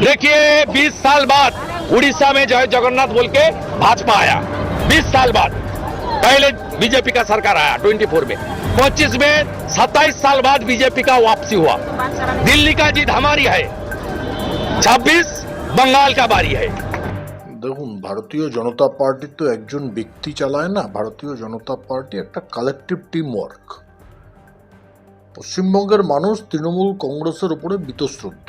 देखिए 20 साल बाद उड़ीसा में जय जगन्नाथ बोल के भाजपा आया 20 साल बाद पहले बीजेपी का सरकार आया 24 में 25 में 27 साल बाद बीजेपी का वापसी हुआ दिल्ली का जीत हमारी है 26 बंगाल का बारी है দেখুন ভারতীয় জনতা পার্টি তো একজন ব্যক্তি চালায় না ভারতীয় জনতা পার্টি একটা কালেকটিভ টিম ওয়ার্ক পশ্চিমবঙ্গের মানুষ তৃণমূল কংগ্রেসের উপরে বীতশ্রদ্ধ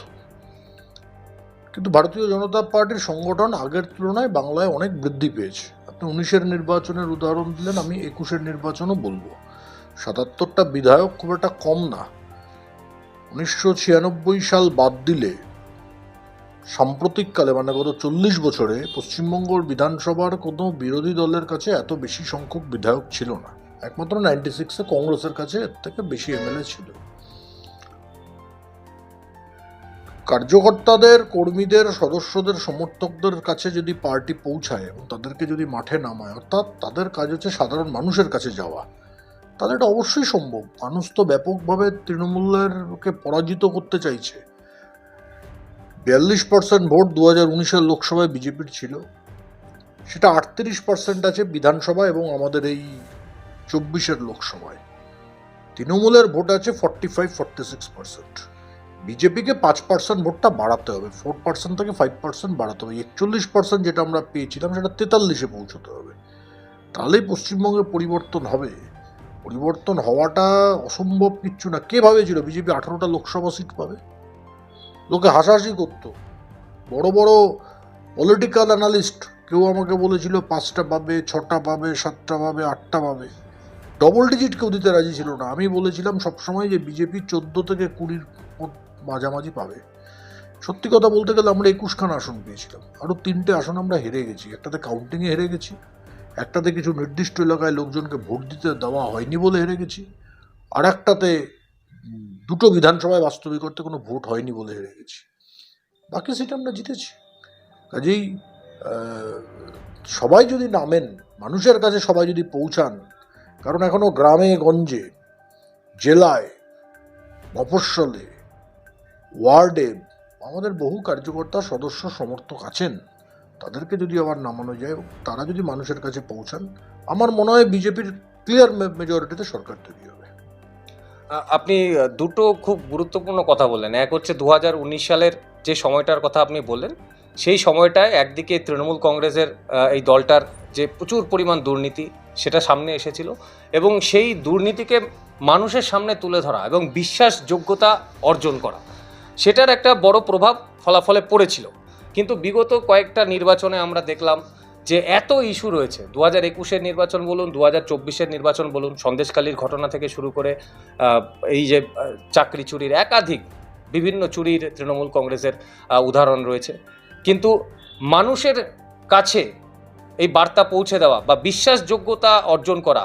কিন্তু ভারতীয় জনতা পার্টির সংগঠন আগের তুলনায় বাংলায় অনেক বৃদ্ধি পেয়েছে। আপনি উনিশের নির্বাচনের উদাহরণ দিলেন, আমি একুশের নির্বাচনও বলব। সাতাত্তরটা বিধায়ক খুব একটা কম না। উনিশশো ছিয়ানব্বই সাল বাদ দিলে সাম্প্রতিককালে মানে গত চল্লিশ বছরে পশ্চিমবঙ্গ বিধানসভার কোনো বিরোধী দলের কাছে এত বেশি সংখ্যক বিধায়ক ছিল না। একমাত্র নাইনটি সিক্সে কংগ্রেসের কাছে এর থেকে বেশি এমএলএ ছিল। কার্যকর্তাদের, কর্মীদের, সদস্যদের, সমর্থকদের কাছে যদি পার্টি পৌঁছায় এবং তাদেরকে যদি মাঠে নামায়, অর্থাৎ তাদের কাজ হচ্ছে সাধারণ মানুষের কাছে যাওয়া, তাহলে এটা অবশ্যই সম্ভব। মানুষ তো ব্যাপকভাবে তৃণমূলেরকে পরাজিত করতে চাইছে। বিয়াল্লিশ পার্সেন্ট ভোট দু হাজার উনিশের লোকসভায় বিজেপির ছিল। সেটা আটত্রিশ পার্সেন্ট আছে বিধানসভা এবং আমাদের এই চব্বিশের লোকসভায়। তৃণমূলের ভোট আছে forty five, forty six percent. বিজেপিকে পাঁচ পার্সেন্ট ভোটটা বাড়াতে হবে ফোর পার্সেন্ট থেকে ফাইভ পার্সেন্ট বাড়াতে হবে, একচল্লিশ পার্সেন্ট যেটা আমরা পেয়েছিলাম সেটা তেতাল্লিশে পৌঁছতে হবে। তাহলেই পশ্চিমবঙ্গে পরিবর্তন হবে। পরিবর্তন হওয়াটা অসম্ভব কিচ্ছু না। কে ভাবেছিল বিজেপি আঠারোটা লোকসভা সিট পাবে। লোকে হাসাহাসি করতো। বড় বড় পলিটিক্যাল অ্যানালিস্ট কেউ আমাকে বলেছিল, পাঁচটা পাবে, ছটা পাবে, সাতটা পাবে, আটটা পাবে। ডবল ডিজিট কেউ দিতে রাজি ছিল না। আমি বলেছিলাম সবসময় যে বিজেপি চোদ্দ থেকে কুড়ির মাঝামাঝি পাবে। সত্যি কথা বলতে গেলে আমরা একুশখানা আসন পেয়েছিলাম। আরও তিনটে আসন আমরা হেরে গেছি। একটাতে কাউন্টিংয়ে হেরে গেছি। একটাতে কিছু নির্দিষ্ট এলাকায় লোকজনকে ভোট দিতে দেওয়া হয়নি বলে হেরে গেছি। আর একটাতে দুটো বিধানসভায় বাস্তবিক করতে কোনো ভোট হয়নি বলে হেরে গেছি। বাকি সিট আমরা জিতেছি। কাজেই সবাই যদি নামেন, মানুষের কাছে সবাই যদি পৌঁছান, কারণ এখনও গ্রামে, গঞ্জে, জেলায় মফস্বলে ওয়ার্ডে আমাদের বহু কার্যকর্তা সদস্য সমর্থক আছেন। তাদেরকে যদি আবার নামানো যায়, তারা যদি মানুষের কাছে পৌঁছান, আমার মনে হয় বিজেপির ক্লিয়ার মেজরিটিতে সরকার তৈরি হবে। আপনি দুটো খুব গুরুত্বপূর্ণ কথা বললেন। এক হচ্ছে দু হাজার উনিশ সালের যে সময়টার কথা আপনি বললেন, সেই সময়টায় একদিকে তৃণমূল কংগ্রেসের এই দলটার যে প্রচুর পরিমাণ দুর্নীতি, সেটা সামনে এসেছিল এবং সেই দুর্নীতিকে মানুষের সামনে তুলে ধরা এবং বিশ্বাসযোগ্যতা অর্জন করা। সেটার একটা বড় প্রভাব ফলাফলে পড়েছিল। কিন্তু বিগত কয়েকটা নির্বাচনে আমরা দেখলাম যে এত ইস্যু রয়েছে। দু হাজার একুশের নির্বাচন বলুন দু হাজার চব্বিশের নির্বাচন বলুন সন্দেশকালীর ঘটনা থেকে শুরু করে এই যে চাকরি চুরির একাধিক বিভিন্ন চুরির তৃণমূল কংগ্রেসের উদাহরণ রয়েছে। কিন্তু মানুষের কাছে এই বার্তা পৌঁছে দেওয়া বা বিশ্বাসযোগ্যতা অর্জন করা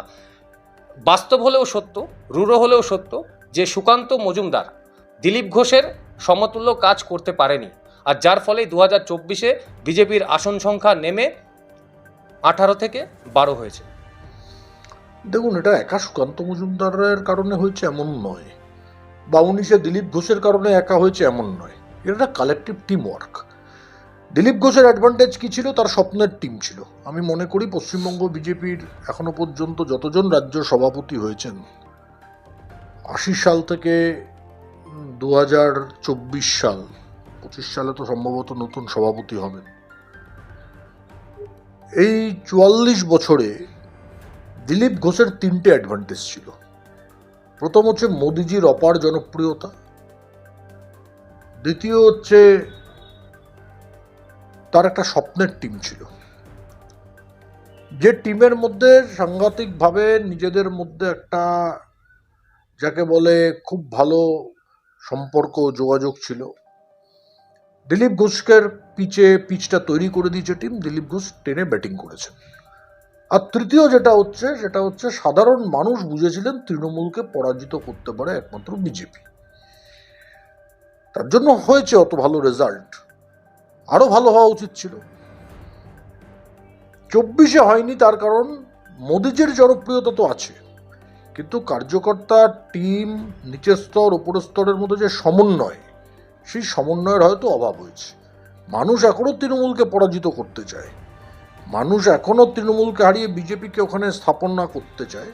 বাস্তব হলেও সত্য, রূঢ় হলেও সত্য যে সুকান্ত মজুমদার, দিলীপ ঘোষের সমতুল্য কাজ করতে পারেনি। আর যার ফলে দু হাজার চব্বিশে বিজেপির আসন সংখ্যা নেমে আঠারো থেকে বারো হয়েছে। দেখুন, এটা একা সুকান্ত মজুমদারের কারণে হয়েছে এমন নয়। বা উনিশে দিলীপ ঘোষের কারণে একা হয়েছে এমন নয়। এটা একটা কালেকটিভ টিম ওয়ার্ক দিলীপ ঘোষের অ্যাডভান্টেজ কী ছিল? তার স্বপ্নের টিম ছিল। আমি মনে করি পশ্চিমবঙ্গ বিজেপির এখনও পর্যন্ত যতজন রাজ্য সভাপতি হয়েছেন, আশি সাল থেকে দু হাজার চব্বিশ সাল, পঁচিশ সালে তো সম্ভবত নতুন সভাপতি হবেন। এই চুয়াল্লিশ বছরে দিলীপ ঘোষের তিনটে অ্যাডভান্টেজ ছিল। প্রথম হচ্ছে মোদিজির অপার জনপ্রিয়তা। দ্বিতীয় হচ্ছে তার একটা স্বপ্নের টিম ছিল। যে টিমের মধ্যে সাংঘাতিকভাবে নিজেদের মধ্যে একটা, যাকে বলে খুব ভালো সম্পর্ক ও যোগাযোগ ছিল। দিলীপ ঘোষকের পিচে পিচটা তৈরি করে দিয়েছে টিম। দিলীপ ঘোষ টেনে ব্যাটিং করেছে। আর তৃতীয় যেটা হচ্ছে, সেটা হচ্ছে সাধারণ মানুষ বুঝেছিলেন তৃণমূলকে পরাজিত করতে পারে একমাত্র বিজেপি। তার জন্য হয়েছে অত ভালো রেজাল্ট আরও ভালো হওয়া উচিত ছিল। চব্বিশে হয়নি, তার কারণ মোদিজির জনপ্রিয়তা তো আছে। কিন্তু কার্যকর্তা টিম, নিচের স্তর, উপরের স্তরের মধ্যে যে সমন্বয়, সেই সমন্বয়ের হয়তো অভাব হয়েছে। মানুষ এখনও তৃণমূলকে পরাজিত করতে চায়। মানুষ এখনও তৃণমূলকে হারিয়ে বিজেপিকে ওখানে স্থাপনা করতে চায়।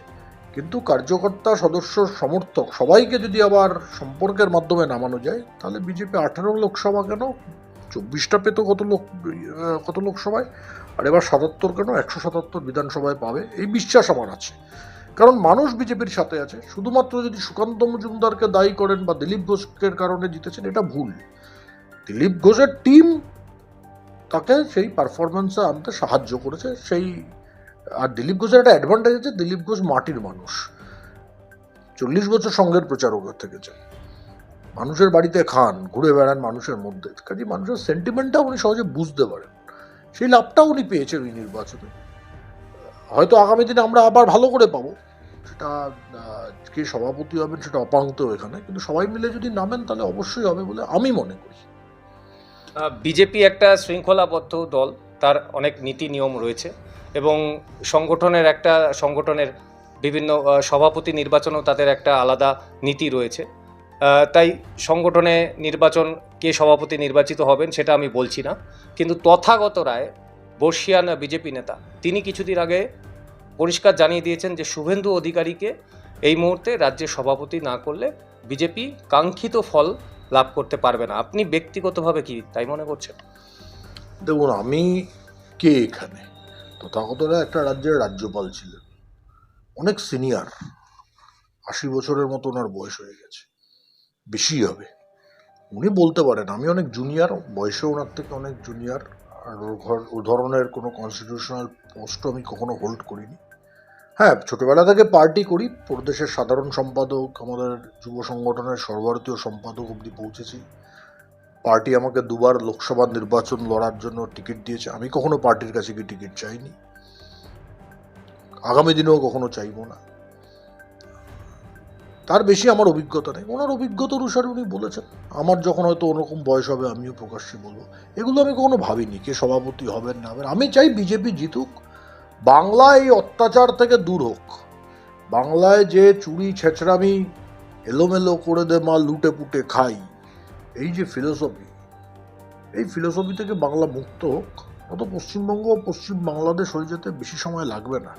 কিন্তু কার্যকর্তা, সদস্য, সমর্থক সবাইকে যদি আবার সম্পর্কের মাধ্যমে নামানো যায়, তাহলে বিজেপি আঠারো লোকসভা কেন? চব্বিশটা পেত কত লোক, কত লোকসভায়? আর এবার সাতাত্তর কেন? একশো সাতাত্তর বিধানসভায় পাবে। এই বিশ্বাস আমার আছে। কারণ মানুষ বিজেপির সাথে আছে। শুধুমাত্র যদি সুকান্ত মজুমদারকে দায়ী করেন বা দিলীপ ঘোষের কারণে জিতেছেন, এটা ভুল। দিলীপ ঘোষের টিম তাকে সেই পারফরমেন্সে আনতে সাহায্য করেছে। সেই, আর দিলীপ ঘোষের একটা অ্যাডভান্টেজ আছে, দিলীপ ঘোষ মাটির মানুষ। চল্লিশ বছর সঙ্গের প্রচারক থেকেছে মানুষের বাড়িতে খান, ঘুরে বেড়ান মানুষের মধ্যে। কাজে মানুষের সেন্টিমেন্টটা উনি সহজে বুঝতে পারেন। সেই লাভটা উনি পেয়েছেন ওই নির্বাচনে। হয়তো আগামী দিনে আমরা আবার ভালো করে পাবো। সেটা কে সভাপতি হবেন সেটা অপাঙ্ক্ত এখানে, কিন্তু সবাই মিলে যদি নামেন তাহলে অবশ্যই হবে বলে আমি মনে করি। বিজেপি একটা শৃঙ্খলাবদ্ধ দল, তার অনেক নীতি নিয়ম রয়েছে এবং সংগঠনের একটা, সংগঠনের বিভিন্ন সভাপতি নির্বাচনও তাদের একটা আলাদা নীতি রয়েছে। তাই সংগঠনে নির্বাচন কে সভাপতি নির্বাচিত হবেন সেটা আমি বলছি না। কিন্তু তথাগত রায় বর্ষিয়ান বিজেপি নেতা। তিনি কিছুদিন আগে পরিষ্কার জানিয়ে দিয়েছেন যে শুভেন্দু অধিকারীকে এই মুহূর্তে রাজ্যের সভাপতি না করলে বিজেপি কাঙ্ক্ষিত ফল লাভ করতে পারবে না। আপনি ব্যক্তিগতভাবে কি তাই মনে করছেন? দেখুন, আমি কে এখানে? তথাগতরা একটা রাজ্যের রাজ্যপাল ছিলেন। অনেক সিনিয়র। আশি বছরের মতো ওনার বয়স হয়ে গেছে। বেশি হবে। উনি বলতে পারেন, আমি অনেক জুনিয়র, বয়সে ওনার থেকে অনেক জুনিয়র। ও ধরনের কোনো কনস্টিটিউশনাল পোস্টও আমি কখনো হোল্ড করিনি। হ্যাঁ ছোটোবেলা থেকে পার্টি করি, প্রদেশের সাধারণ সম্পাদক, আমাদের যুব সংগঠনের সর্বভারতীয় সম্পাদক অবধি পৌঁছেছি। পার্টি আমাকে দুবার লোকসভা নির্বাচন লড়ার জন্য টিকিট দিয়েছে। আমি কখনো পার্টির কাছে গিয়ে টিকিট চাইনি। আগামী দিনেও কখনো চাইব না। তার বেশি আমার অভিজ্ঞতা নেই। ওনার অভিজ্ঞতা অনুসারে উনি বলেছেন, আমার যখন হয়তো ওরকম বয়স হবে, আমিও প্রকাশ্যে বলব। এগুলো আমি কখনো ভাবিনি কে সভাপতি হবেন না হবেন। আমি চাই বিজেপি জিতুক, বাংলা এই অত্যাচার থেকে দূর হোক। বাংলায় যে চুরি, ছেঁচড়ামি, এলোমেলো করে দে মা, লুটে পুটে খাই, এই যে ফিলোসফি এই ফিলোসফি থেকে বাংলা মুক্ত হোক অত পশ্চিমবঙ্গ পশ্চিম বাংলাদেশ হয়ে যেতে বেশি সময় লাগবে না।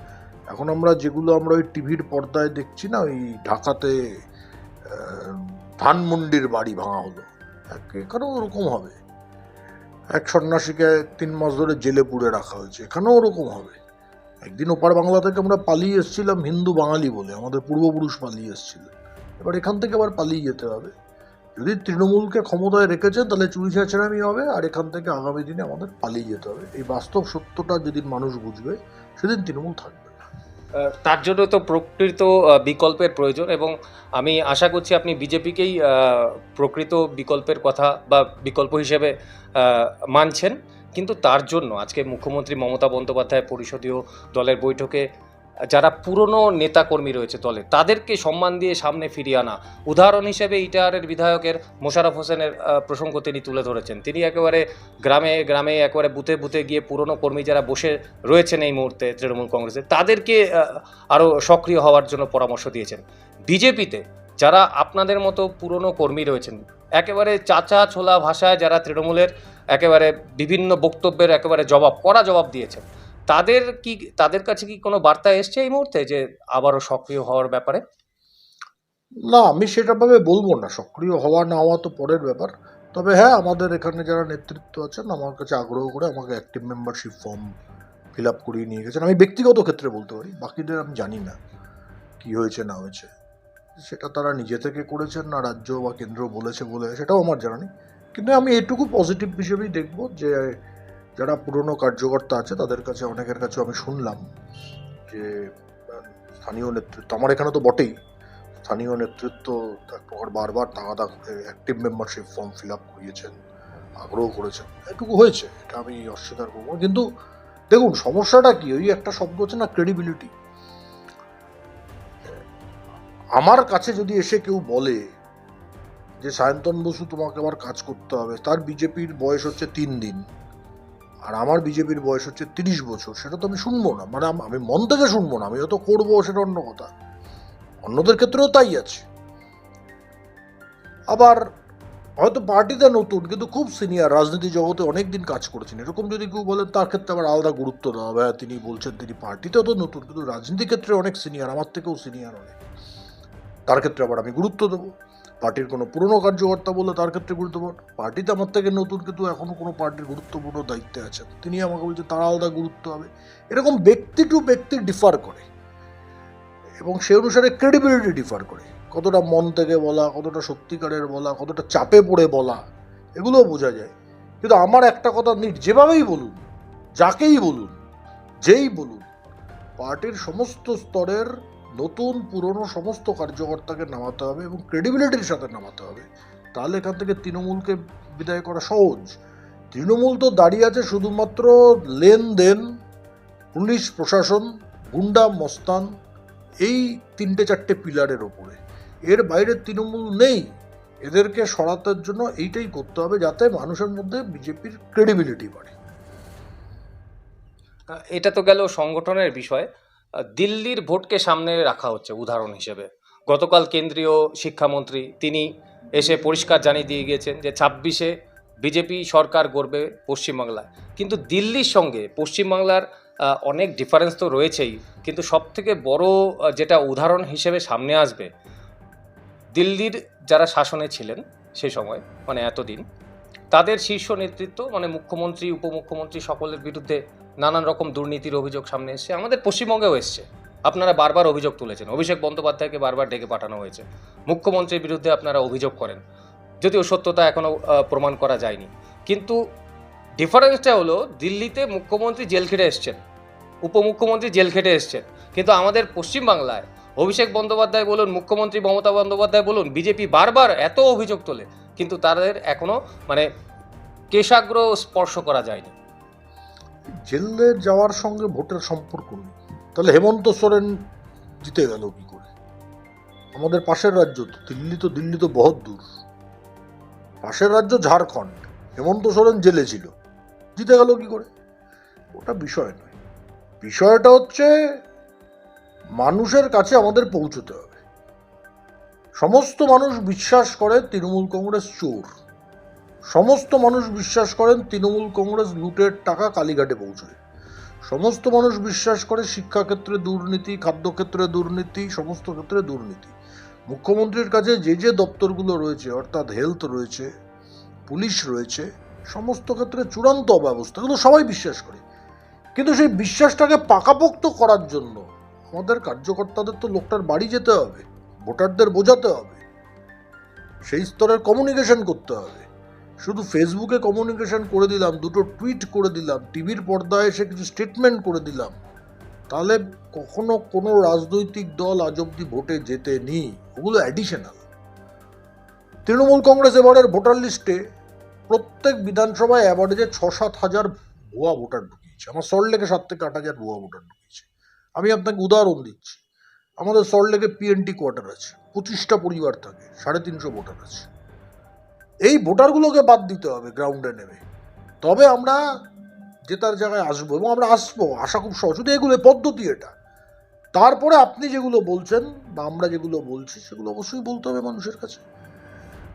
এখন আমরা যেগুলো আমরা ওই টিভির পর্দায় দেখছি না, ওই ঢাকাতে ধানমন্ডির বাড়ি ভাঙা হলো। এখানেও ওরকম হবে। এক সন্ন্যাসীকে তিন মাস ধরে জেলে পুড়ে রাখা হয়েছে, এখানেও ওরকম হবে। একদিন ওপার বাংলা থেকে আমরা পালিয়ে এসেছিলাম হিন্দু বাঙালি বলে, আমাদের পূর্বপুরুষ পালিয়ে এসেছিল। এবার এখান থেকে আবার পালিয়ে যেতে হবে। যদি তৃণমূলকে ক্ষমতায় রেখেছেন তাহলে চুরি ছেঁচড়ামি হবে, আর এখান থেকে আগামী দিনে আমাদের পালিয়ে যেতে হবে। এই বাস্তব সত্যটা যেদিন মানুষ বুঝবে, সেদিন তৃণমূল থাকবে। তার জন্য তো প্রকৃত বিকল্পের প্রয়োজন এবং আমি আশা করছি আপনি বিজেপিকেই প্রকৃত বিকল্পের কথা বা বিকল্প হিসেবে মানছেন। কিন্তু তার জন্য আজকে মুখ্যমন্ত্রী মমতা বন্দ্যোপাধ্যায় পরিষদীয় দলের বৈঠকে যারা পুরনো নেতাকর্মী রয়েছে দলে, তাদেরকে সম্মান দিয়ে সামনে ফিরিয়ে আনা। উদাহরণ হিসেবে ইটাহারের বিধায়কের মোশাররফ হোসেনের প্রসঙ্গ তিনি তুলে ধরেছেন। তিনি একেবারে গ্রামে গ্রামে একেবারে বুথে বুথে গিয়ে পুরনো কর্মী যারা বসে রয়েছেন এই মুহূর্তে তৃণমূল কংগ্রেসে, তাদেরকে আরও সক্রিয় হওয়ার জন্য পরামর্শ দিয়েছেন। বিজেপিতে যারা আপনাদের মতো পুরনো কর্মী রয়েছেন, একেবারে চাচা ছোলা ভাষায় যারা তৃণমূলের একেবারে বিভিন্ন বক্তব্যের একেবারে জবাব, কড়া জবাব দিয়েছেন তাদের কি, তাদের কাছে কি কোনো বার্তা এসছে এই মুহূর্তে যে আবারও সক্রিয় হওয়ার ব্যাপারে? না, আমি সেটাভাবে বলব না। সক্রিয় হওয়া না হওয়া তো পরের ব্যাপার। তবে হ্যাঁ আমাদের এখানে যারা নেতৃত্ব আছেন, আমার কাছে আগ্রহ করে আমাকে active membership form fill up করিয়ে নিয়ে গেছেন। আমি ব্যক্তিগত ক্ষেত্রে বলতে পারি, বাকিদের আমি জানি না কি হয়েছে, না হয়েছে। সেটা তারা নিজে থেকে করেছেন না রাজ্য বা কেন্দ্র বলেছে বলে, সেটাও আমার জানা নেই। কিন্তু আমি এটুকু পজিটিভ হিসেবেই দেখব যে যারা পুরনো কার্যকর্তা আছে, তাদের কাছে, অনেকের কাছে আমি শুনলাম যে, স্থানীয় নেতৃত্ব, আমার এখানে তো বটেই, স্থানীয় নেতৃত্ব এক প্রকার বারবার তাগাদা করে active membership form fill up করিয়েছেন, আগ্রহ করেছেন। এটুকু হয়েছে, এটা আমি অস্বীকার করব। কিন্তু দেখুন, সমস্যাটা কি? ওই একটা শব্দ হচ্ছে না ক্রেডিবিলিটি আমার কাছে যদি এসে কেউ বলে যে, সায়ন্তন বসু, তোমাকে আবার কাজ করতে হবে। তার বিজেপির বয়স হচ্ছে তিন দিন। আর আমার বিজেপির বয়স হচ্ছে তিরিশ বছর সেটা তো আমি শুনব না। মানে আমি মন থেকে শুনব না আমি হয়তো করব সেটা অন্য কথা। অন্যদের ক্ষেত্রেও তাই আছে। আবার হয়তো পার্টিতে নতুন কিন্তু খুব সিনিয়র রাজনীতি জগতে অনেক দিন কাজ করেছেন। এরকম যদি কেউ বলেন তার ক্ষেত্রে আবার আলাদা গুরুত্ব দেওয়া হবে। হ্যাঁ, তিনি বলছেন তিনি পার্টিতেও তো নতুন কিন্তু রাজনীতি ক্ষেত্রে অনেক সিনিয়র আমার থেকেও সিনিয়র অনেক। তার ক্ষেত্রে আবার আমি গুরুত্ব দেবো। পার্টির কোনো পুরনো কার্যকর্তা বলে তার ক্ষেত্রে গুরুত্বপূর্ণ। পার্টিতে আমার থেকে নতুন, কিন্তু এখনও কোনো পার্টির গুরুত্বপূর্ণ দায়িত্বে আছেন তিনি আমাকে বলছেন তার আলাদা গুরুত্ব হবে। এরকম ব্যক্তি টু ব্যক্তি ডিফার করে। এবং সে অনুসারে ক্রেডিবিলিটি ডিফার করে। কতটা মন থেকে বলা, কতটা সত্যিকারের বলা, কতটা চাপে পড়ে বলা, এগুলোও বোঝা যায়। কিন্তু আমার একটা কথা নিট যেভাবেই বলুন, যাকেই বলুন, যেই বলুন, পার্টির সমস্ত স্তরের নতুন, পুরনো সমস্ত কার্যকর্তাকে নামাতে হবে এবং ক্রেডিবিলিটির সাথে নামাতে হবে। তাহলে এখান থেকে তৃণমূলকে বিদায় করা সহজ। তৃণমূল তো দাঁড়িয়ে আছে শুধুমাত্র লেনদেন, পুলিশ, প্রশাসন, গুন্ডা, মস্তান, এই তিনটে চারটে পিলারের ওপরে। এর বাইরে তৃণমূল নেই। এদেরকে সরাতের জন্য এইটাই করতে হবে যাতে মানুষের মধ্যে বিজেপির ক্রেডিবিলিটি বাড়ে। এটা তো গেল সংগঠনের বিষয়। দিল্লির ভোটকে সামনে রাখা হচ্ছে উদাহরণ হিসেবে। গতকাল কেন্দ্রীয় শিক্ষামন্ত্রী তিনি এসে পরিষ্কার জানিয়ে দিয়ে গিয়েছেন যে ছাব্বিশে বিজেপি সরকার গড়বে পশ্চিমবাংলায়। কিন্তু দিল্লির সঙ্গে পশ্চিমবাংলার অনেক ডিফারেন্স তো রয়েছেই কিন্তু সবথেকে বড় আহ, যেটা উদাহরণ হিসেবে সামনে আসবে দিল্লির যারা শাসনে ছিলেন সে সময় মানে এতদিন তাদের শীর্ষ নেতৃত্ব মানে মুখ্যমন্ত্রী উপমুখ্যমন্ত্রী সকলের বিরুদ্ধে নানান রকম দুর্নীতির অভিযোগ সামনে এসছে। আমাদের পশ্চিমবঙ্গেও এসছে। আপনারা বারবার অভিযোগ তুলেছেন। অভিষেক বন্দ্যোপাধ্যায়কে বারবার ডেকে পাঠানো হয়েছে। মুখ্যমন্ত্রীর বিরুদ্ধে আপনারা অভিযোগ করেন। যদিও সত্যতা এখনও প্রমাণ করা যায়নি। কিন্তু ডিফারেন্সটা হলো, দিল্লিতে মুখ্যমন্ত্রী জেল খেটে এসছেন। উপমুখ্যমন্ত্রী জেল খেটে এসছেন। কিন্তু আমাদের পশ্চিমবাংলায় অভিষেক বন্দ্যোপাধ্যায় বলুন, মুখ্যমন্ত্রী মমতা বন্দ্যোপাধ্যায় বলুন, বিজেপি বারবার এত অভিযোগ তোলে। কিন্তু তাদের এখনও মানে কেশাগ্র স্পর্শ করা যায়নি। জেলে যাওয়ার সঙ্গে ভোটের সম্পর্ক নেই। তাহলে হেমন্ত সোরেন জিতে গেল কি করে? আমাদের পাশের রাজ্য তো, দিল্লি তো দিল্লি তো বহুত দূর। পাশের রাজ্য ঝাড়খণ্ড, হেমন্ত সোরেন জেলে ছিল। জিতে গেল কি করে? ওটা বিষয় নয়। বিষয়টা হচ্ছে, মানুষের কাছে আমাদের পৌঁছতে হবে। সমস্ত মানুষ বিশ্বাস করে তৃণমূল কংগ্রেস চোর। সমস্ত মানুষ বিশ্বাস করেন তৃণমূল কংগ্রেস লুটের টাকা কালীঘাটে পৌঁছয় সমস্ত মানুষ বিশ্বাস করে শিক্ষাক্ষেত্রে দুর্নীতি, খাদ্যক্ষেত্রে দুর্নীতি, সমস্ত ক্ষেত্রে দুর্নীতি। মুখ্যমন্ত্রীর কাছে যে যে দপ্তরগুলো রয়েছে, অর্থাৎ হেলথ রয়েছে, পুলিশ রয়েছে, সমস্ত ক্ষেত্রে চূড়ান্ত অব্যবস্থা, এগুলো সবাই বিশ্বাস করে। কিন্তু সেই বিশ্বাসটাকে পাকাপোক্ত করার জন্য আমাদের কার্যকর্তাদের তো লোকটার বাড়ি যেতে হবে, ভোটারদের বোঝাতে হবে, সেই স্তরের কমিউনিকেশন করতে হবে। শুধু ফেসবুকে কমিউনিকেশন করে দিলাম, দুটো টুইট করে দিলাম টিভির পর্দায় এসে কিছু স্টেটমেন্ট করে দিলাম। তাহলে কখনো কোনো রাজনৈতিক দল আজ অব্দি ভোটে যেতে নি ওগুলো অ্যাডিশনাল তৃণমূল কংগ্রেস এবারের ভোটার লিস্টে প্রত্যেক বিধানসভায় অ্যাভারেজে ছ সাত হাজার ভুয়া ভোটার ঢুকিয়েছে। আমার সল্টলেকে সাত থেকে আট হাজার ভুয়া ভোটার ঢুকিয়েছে। আমি আপনাকে উদাহরণ দিচ্ছি। আমাদের সল্টলেকে পিএনটি কোয়ার্টার আছে, পঁচিশটা পরিবার থাকে, সাড়ে তিনশো ভোটার আছে। এই ভোটারগুলোকে বাদ দিতে হবে গ্রাউন্ডে নেমে। তবে আমরা জেতার জায়গায় আসব এবং আমরা আসব, আশা খুব সহজ। শুধু এগুলো, পদ্ধতি এটা। তারপরে আপনি যেগুলো বলছেন বা আমরা যেগুলো বলছি, সেগুলো অবশ্যই বলতে হবে মানুষের কাছে।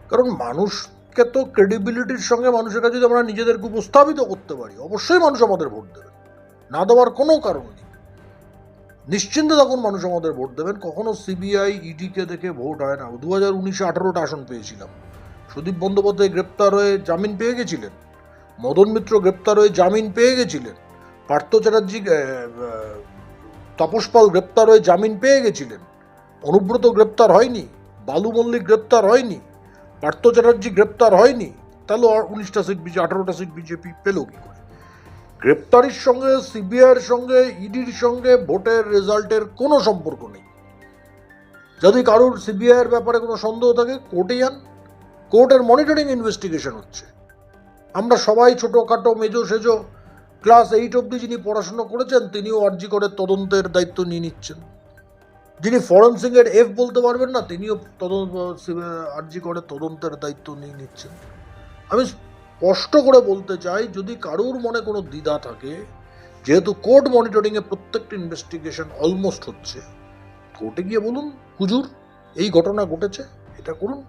কারণ মানুষকে তো ক্রেডিবিলিটির সঙ্গে মানুষের কাছে যদি আমরা নিজেদেরকে উপস্থাপিত করতে পারি, অবশ্যই মানুষ আমাদের ভোট দেবেন না দেওয়ার কোনো কারণ নেই। নিশ্চিন্তে তখন মানুষ আমাদের ভোট দেবেন। কখনো সিবিআই ইডিকে দেখে ভোট হয় না। দু হাজার উনিশে আঠারোটা আসন পেয়েছিলাম। সুদীপ বন্দ্যোপাধ্যায় গ্রেপ্তার হয়ে জামিন পেয়ে গেছিলেন। মদন মিত্র গ্রেপ্তার হয়ে জামিন পেয়ে গেছিলেন। পার্থ চ্যাটার্জি আহ, আহ, তাপস পাল গ্রেপ্তার হয়ে জামিন পেয়ে গেছিলেন। অনুব্রত গ্রেপ্তার হয়নি বালু মল্লিক গ্রেপ্তার হয়নি পার্থ চ্যাটার্জি গ্রেপ্তার হয়নি তাহলে উনিশটা সিট বিজেপি আঠারোটা সিট বিজেপি পেল কি করে? গ্রেপ্তারির সঙ্গে সিবিআইয়ের সঙ্গে ইডির সঙ্গে ভোটের রেজাল্টের কোনো সম্পর্ক নেই। যদি কারোর সিবিআইয়ের ব্যাপারে কোনো সন্দেহ থাকে কোর্টে যান কোর্টের মনিটরিং ইনভেস্টিগেশন হচ্ছে। আমরা সবাই ছোটোখাটো, মেজো সেজো ক্লাস এইট অবধি যিনি পড়াশুনো করেছেন, তিনিও আর্জি করে তদন্তের দায়িত্ব নিয়ে নিচ্ছেন। যিনি ফরেন্সিকের এফ বলতে পারবেন না, তিনিও তদন্ত, আর্জি করে তদন্তের দায়িত্ব নিয়ে নিচ্ছেন। আমি স্পষ্ট করে বলতে চাই, যদি কারুর মনে কোনো দ্বিধা থাকে, যেহেতু কোর্ট মনিটরিংয়ে প্রত্যেকটা ইনভেস্টিগেশন অলমোস্ট হচ্ছে, কোর্টে গিয়ে বলুন, হুজুর, এই ঘটনা ঘটেছে, এটা করুন।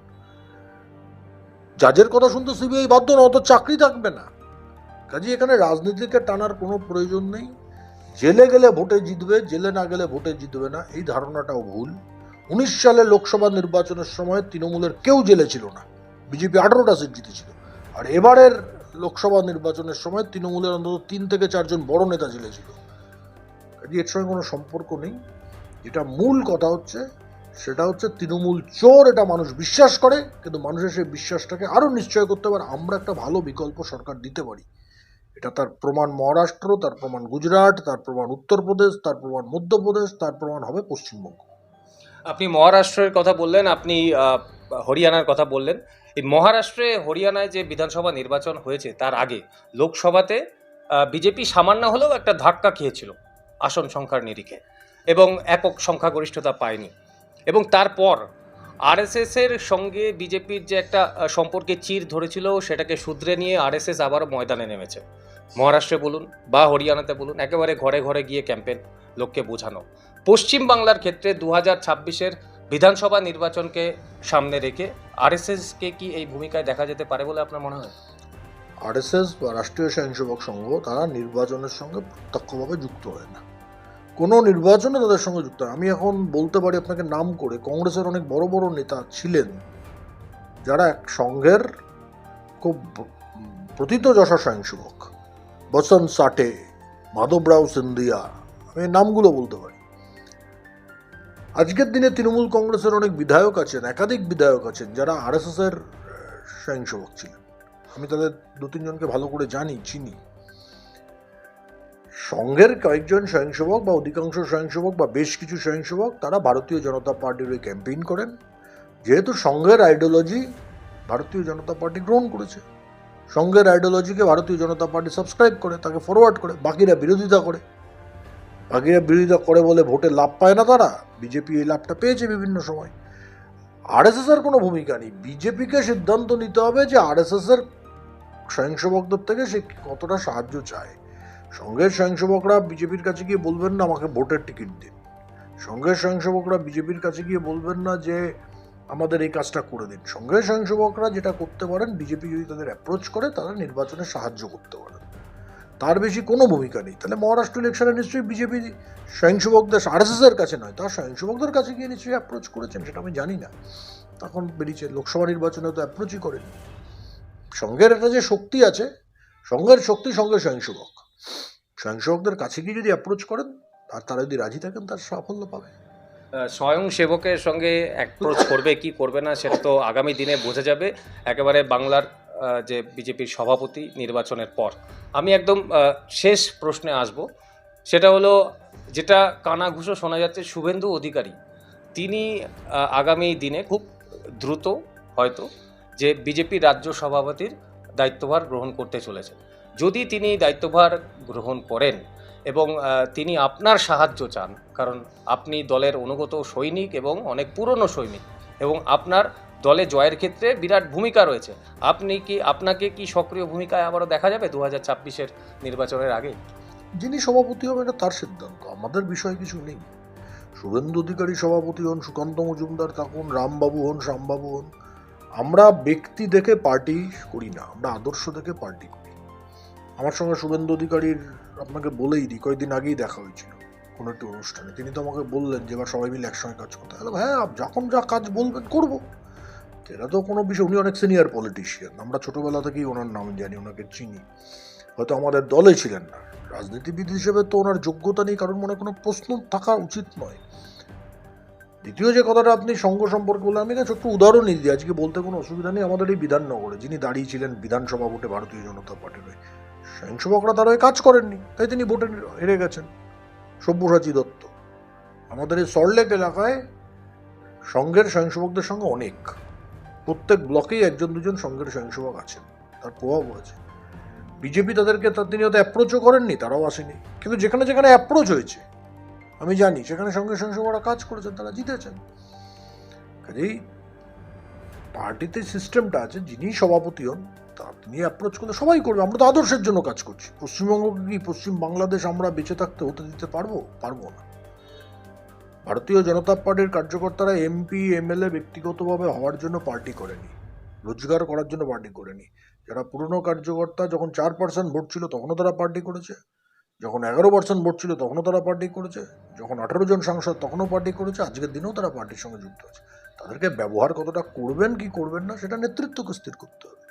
জাজের কথা শুনতে সিবিআই বাধ্য না অত চাকরি থাকবে না। কাজে, এখানে রাজনীতিকে টানার কোনো প্রয়োজন নেই। জেলে গেলে ভোটে জিতবে, জেলে না গেলে ভোটে জিতবে না, এই ধারণাটাও ভুল। উনিশ সালে লোকসভা নির্বাচনের সময় তৃণমূলের কেউ জেলে ছিল না। বিজেপি আঠারোটা সিট জিতেছিল। আর এবারের লোকসভা নির্বাচনের সময় তৃণমূলের অন্তত তিন থেকে চারজন বড় নেতা জেলে ছিল। কাজে, এর সঙ্গে কোনো সম্পর্ক নেই। এটা মূল কথা হচ্ছে সেটা হচ্ছে তৃণমূল চোর, এটা মানুষ বিশ্বাস করে, কিন্তু মানুষের সেই বিশ্বাসটাকে আরও নিশ্চয় করতে পারে। আমরা একটা ভালো বিকল্প সরকার দিতে পারি। এটা তার প্রমাণ মহারাষ্ট্র, তার প্রমাণ গুজরাট, তার প্রমাণ উত্তরপ্রদেশ, তার প্রমাণ মধ্যপ্রদেশ, তার প্রমাণ হবে পশ্চিমবঙ্গ। আপনি মহারাষ্ট্রের কথা বললেন, আপনি হরিয়ানার কথা বললেন। এই মহারাষ্ট্রে, হরিয়ানায় যে বিধানসভা নির্বাচন হয়েছে তার আগে লোকসভাতে বিজেপি সামান্য হলেও একটা ধাক্কা খেয়েছিল আসন সংখ্যার নিরিখে, এবং একক সংখ্যাগরিষ্ঠতা পায়নি। এবং তারপর আরএসএসের সঙ্গে বিজেপির যে একটা সম্পর্কে চির ধরেছিল, সেটাকে শুধরে নিয়ে আরএসএস আবারও ময়দানে নেমেছে। মহারাষ্ট্রে বলুন বা হরিয়ানাতে বলুন, একেবারে ঘরে ঘরে গিয়ে ক্যাম্পেন লোককে বোঝানো। পশ্চিম বাংলার ক্ষেত্রে দু হাজার ছাব্বিশের বিধানসভা নির্বাচনকে সামনে রেখে আরএসএসকে কি এই ভূমিকায় দেখা যেতে পারে বলে আপনার মনে হয়? আরএসএস বা রাষ্ট্রীয় স্বয়ংসেবক সংঘ, তারা নির্বাচনের সঙ্গে প্রত্যক্ষভাবে যুক্ত হয় না। কোনো নির্বাচনে তাদের সঙ্গে যুক্ত আমি এখন বলতে পারি আপনাকে নাম করে কংগ্রেসের অনেক বড় বড় নেতা ছিলেন যারা এক সংঘের খুব প্রথিতযশা স্বয়ংসেবক বসন্ত সাটে মাধবরাও সিন্ধিয়া আমি নামগুলো বলতে পারি। আজকের দিনে তৃণমূল কংগ্রেসের অনেক বিধায়ক আছেন একাধিক বিধায়ক আছেন যারা আরএসএস এর আহ, স্বয়ংসেবক ছিলেন। আমি তাদের দু তিনজনকে ভালো করে জানি চিনি। সংঘের কয়েকজন স্বয়ংসেবক বা অধিকাংশ স্বয়ংসেবক বা বেশ কিছু স্বয়ংসেবক, তারা ভারতীয় জনতা পার্টির ওই ক্যাম্পেইন করেন। যেহেতু সংঘের আইডিওলজি ভারতীয় জনতা পার্টি গ্রহণ করেছে, সংঘের আইডিওলজিকে ভারতীয় জনতা পার্টি সাবস্ক্রাইব করে, তাকে ফরওয়ার্ড করে, বাকিরা বিরোধিতা করে। বাকিরা বিরোধিতা করে বলে ভোটে লাভ পায় না তারা বিজেপি এই লাভটা পেয়েছে বিভিন্ন সময়। আরএসএস এর কোনো ভূমিকা নেই। বিজেপিকে সিদ্ধান্ত নিতে হবে যে আরএসএস এর স্বয়ংসেবকদের থেকে সে কতটা সাহায্য চায়। সঙ্গের স্বয়ংসেবকরা বিজেপির কাছে গিয়ে বলবেন না, আমাকে ভোটের টিকিট দিন। সঙ্গের স্বয়ংসেবকরা বিজেপির কাছে গিয়ে বলবেন না যে, আমাদের এই কাজটা করে দিন। সঙ্গের স্বয়ংসেবকরা যেটা করতে পারেন, বিজেপি যদি তাদের অ্যাপ্রোচ করে, তারা নির্বাচনে সাহায্য করতে পারেন। তার বেশি কোনো ভূমিকা নেই। তাহলে মহারাষ্ট্র ইলেকশনে নিশ্চয়ই বিজেপি স্বয়ংসেবকদের আরএসএস এর কাছে নয়, তার স্বয়ংসেবকদের কাছে গিয়ে নিশ্চয়ই অ্যাপ্রোচ করেছেন, সেটা আমি জানি না। তখন বেরিয়েছে, লোকসভা নির্বাচনে তো অ্যাপ্রোচই করেনি সংঘের একটা যে শক্তি আছে সংঘের শক্তি সঙ্গে স্বয়ংসেবক। স্বয়ংসেবকদের কাছে গিয়ে যদি অ্যাপ্রোচ করেন, আর তারা যদি রাজি থাকেন, তার সাফল্য পাবে স্বয়ং সেবকের সঙ্গে অ্যাপ্রোচ করবে, কি করবে না, সেটা তো আগামী দিনে বোঝা যাবে। একেবারে বাংলার যে বিজেপির সভাপতি নির্বাচনের পর। আমি একদম শেষ প্রশ্নে আসব। সেটা হলো, যেটা কানাঘুষো শোনা যাচ্ছে, শুভেন্দু অধিকারী। তিনি আগামী দিনে খুব দ্রুত হয়তো যে বিজেপি রাজ্য সভাপতির দায়িত্বভার গ্রহণ করতে চলেছেন। যদি তিনি দায়িত্বভার গ্রহণ করেন এবং তিনি আপনার সাহায্য চান, কারণ আপনি দলের অনুগত সৈনিক এবং অনেক পুরনো সৈনিক এবং আপনার দলে জয়ের ক্ষেত্রে বিরাট ভূমিকা রয়েছে। আপনি কি, আপনাকে কি সক্রিয় ভূমিকায় আবারও দেখা যাবে দু হাজার নির্বাচনের আগে যিনি সভাপতি হবেন এটা তার সিদ্ধান্ত, আমাদের বিষয় কিছু নেই। শুভেন্দু অধিকারী সভাপতি হন সুকান্ত মজুমদার থাকুন, রামবাবু হন, শ্যামবাবু হন। আমরা ব্যক্তি দেখে পার্টি করি না, আমরা আদর্শ দেখে পার্টি করি। আমার সঙ্গে শুভেন্দু অধিকারীর আপনাকে বলেই দিই, কয়েকদিন আগেই দেখা হয়েছিল কোনো একটি অনুষ্ঠানে। তিনি তো আমাকে বললেন যে এবার সবাই মিলে একসঙ্গে কাজ করতে। হবে হ্যাঁ যখন যা কাজ বলবেন করব। এটা তো কোনো বিষয়, উনি অনেক সিনিয়র পলিটিশিয়ান আমরা ছোটবেলা থেকেই ওনার নাম জানি, ওনাকে চিনি। হয়তো আমাদের দলে ছিলেন না। রাজনীতিবিদ হিসেবে তো ওনার যোগ্যতা নেই, কারণ মনে কোনো প্রশ্ন থাকা উচিত নয়। দ্বিতীয় যে কথাটা আপনি সংঘ সম্পর্কে বললেন, আমি একটা ছোট্ট উদাহরণই দিই। আজকে বলতে কোনো অসুবিধা নেই। আমাদের এই বিধাননগরে যিনি দাঁড়িয়েছিলেন বিধানসভা ভোটে ভারতীয় জনতা পার্টির স্বয়ংসেবকরা তার কাজ করেননি, তাই তিনি ভোটে হেরে গেছেন। সব্যসাচী দত্ত। আমাদের এই সল্টলেক এলাকায় সংঘের স্বয়ংসেবকদের সঙ্গে অনেক। প্রত্যেক ব্লকেই একজন দুজন সংঘের স্বয়ংসেবক আছেন তার প্রভাব আছে। বিজেপি তাদেরকে তিনি হয়তো অ্যাপ্রোচও করেননি, তারাও আসেনি। কিন্তু যেখানে যেখানে অ্যাপ্রোচ হয়েছে, আমি জানি সেখানে সঙ্গে ওরা কাজ করেছেন, তারা জিতেছেন। কাজেই পার্টিতে সিস্টেমটা আছে, যিনি সভাপতি হন তা তিনি অ্যাপ্রোচ করলে সবাই করবে। আমরা তো আদর্শের জন্য কাজ করছি। পশ্চিমবঙ্গকে কি পশ্চিম বাংলাদেশ আমরা বেঁচে থাকতে হতে দিতে পারব? পারব না। ভারতীয় জনতা পার্টির কার্যকর্তারা এমপি এমএলএ ব্যক্তিগতভাবে হওয়ার জন্য পার্টি করেনি। রোজগার করার জন্য পার্টি করেনি। যারা পুরনো কার্যকর্তা যখন চার পার্সেন্ট ভোট ছিল তখনও তারা পার্টি করেছে। যখন এগারো পার্সেন্ট ভোট ছিল তখনও তারা পার্টি করেছে। যখন আঠারো জন সাংসদ তখনও পার্টি করেছে। আজকের দিনেও তারা পার্টির সঙ্গে যুক্ত আছে। তাদেরকে ব্যবহার কতটা করবেন, কি করবেন না, সেটা নেতৃত্বকে স্থির করতে হবে।